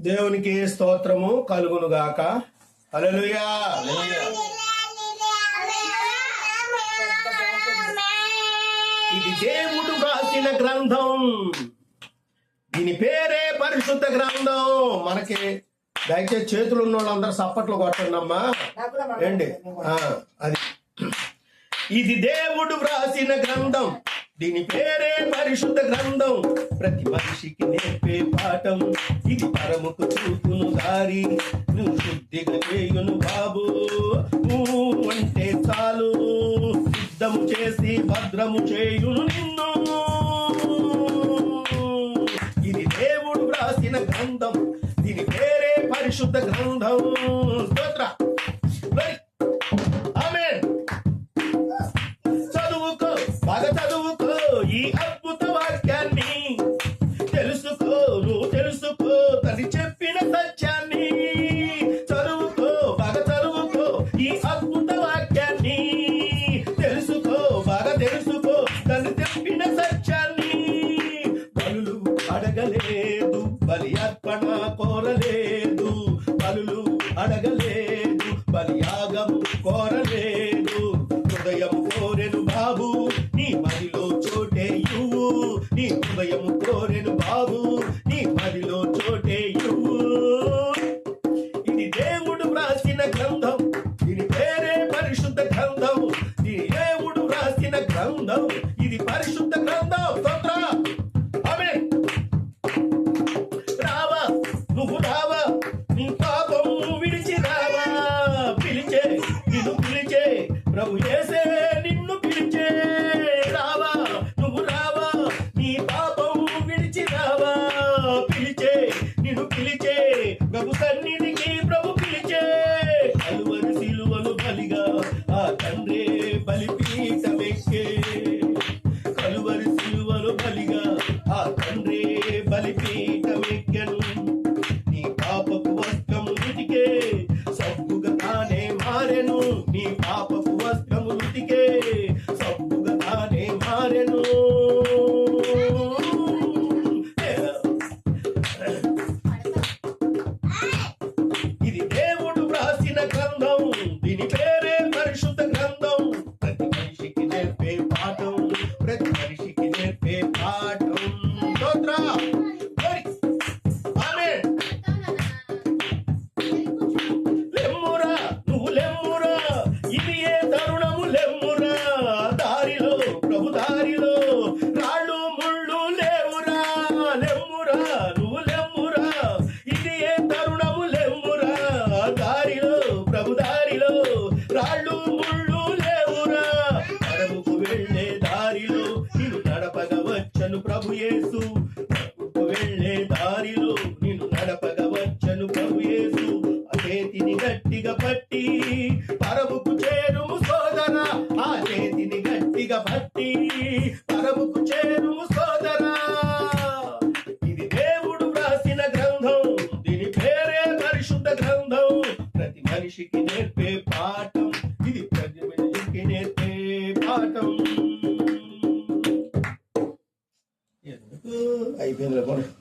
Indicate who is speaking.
Speaker 1: దేవునికి స్తోత్రము కలుగును గాక హల్లెలూయా. ఇది దేవుడు రాసిన గ్రంథం. దీని పేరే పరిశుద్ధ గ్రంథం. మనకి దయచేసి చేతులు ఉన్న వాళ్ళందరూ సప్పట్లు కొట్టండి అమ్మా ఏంటి అది. ఇది దేవుడు వ్రాసిన గ్రంథం. దీని పేరే పరిశుద్ధ గ్రంథం. ప్రతి మనిషికి నేర్పే పాఠం. ఇది పరముకు చూపును దారి. నువ్వు శుద్ధిగా చేయును బాబు. అంటే చాలు. సిద్ధము చేసి భద్రము చేయును నిన్ను. ఇది దేవుడు రాసిన గ్రంథం. దీని పేరే పరిశుద్ధ గ్రంథం. స్తోత్ర. గ్రంథం. ఇది పరిశుద్ధ గ్రంథం. స్తోత్ర ఆమేన్ రావా నువ్వు రావా నీ పాపం విడిచి రావా. పిలిచే నిన్ను పిలిచే ప్రభు చేసే నిన్ను పిలిచే. రావా నువ్వు రావా నీ పాపం విడిచి రావా. పిలిచే నిన్ను పిలిచే ప్రభు సన్నిధికి ప్రభు పిలిచే. కలువరి సిలువలు బలిగా ఆ తండ్రి బలిపి బలిపీఠమెక్కను నీ పాపపు వస్త్రము ఉతికే. సబ్బుగా తానే మారెను. నీ పాపపు వస్త్రము ఉతికే. ఇది ఏ తరుణము లెమ్మురా? దారిలో ప్రభు దారిలో రాళ్ళు ముళ్ళు లేవురా? లెమ్మురా నువ్వు లెమ్మురా? ఇది ఏ తరుణము లెమ్మురా? దారిలో ప్రభు దారిలో రాళ్ళు ముళ్ళు లేవురా? అడవుకు వెళ్ళే దారిలో నిన్ను నడపగవచ్చను ప్రభు యేసు. వెళ్ళే దారిలో మనిషికి నేర్పే పాఠం. ఇది ప్రతి మనిషికి నేర్పే పాఠం. అయిపోయింది